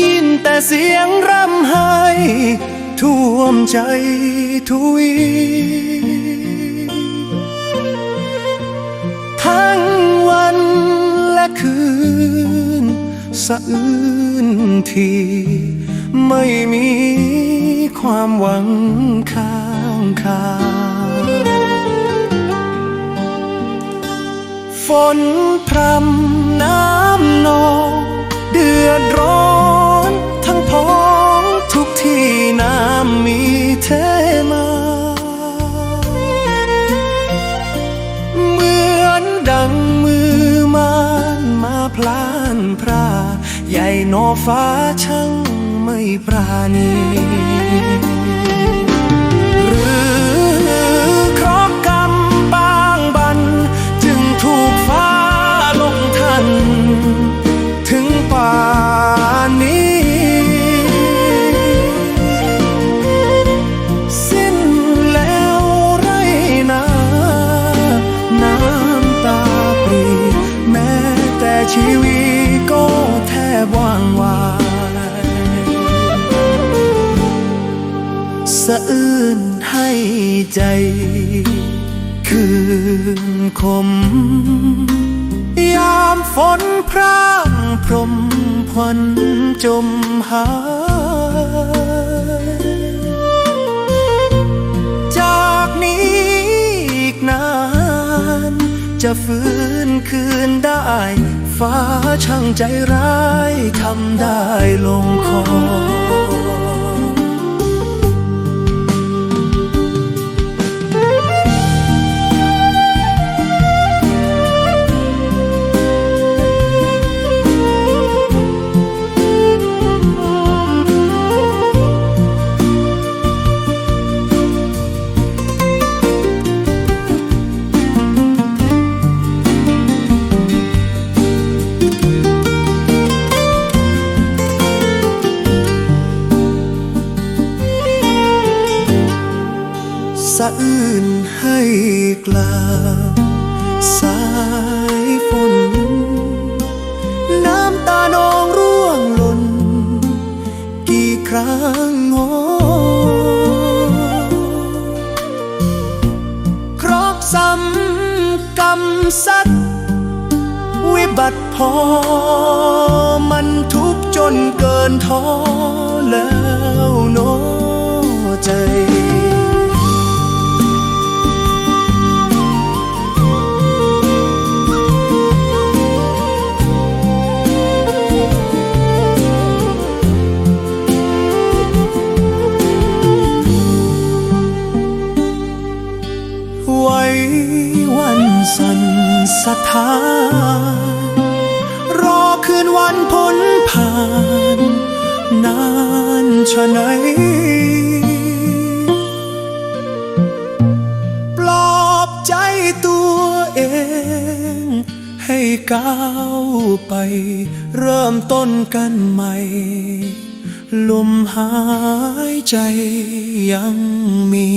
ยินแต่เสียงร่ำไห้ท่วมใจทุยทั้งวันและคืน สะอื้นทีไม่มีความหวังข้างคา ฝนพรำน้ำนองเดือดร้อนทั้งพ้องทุกที่น้ำมีเทมา เหมือนดังมือมานมาพลานพรา ใหญ่นอฟ้าช่างไม่ปราณี ใจคืนคม ยามฝนพร่างพรมพวันจมหายจากนี้อีกนาน จะฟื้นคืนได้ ฟ้าช่างใจร้ายทำได้ลงคอะอื้นให้กลาสายฝน น้ำตานองร่วงหล่น กี่ครั้งโอครอบซ้ำกำซัดวิบัติพอ มันทุกจนเกินท้อแล้วโนใจ วันสันสานรอคืนวันพ้นผ่าน นานชะไหน ปลอบใจตัวเอง ให้ก้าวไป เริ่มต้นกันใหม่ ลมหายใจยังมี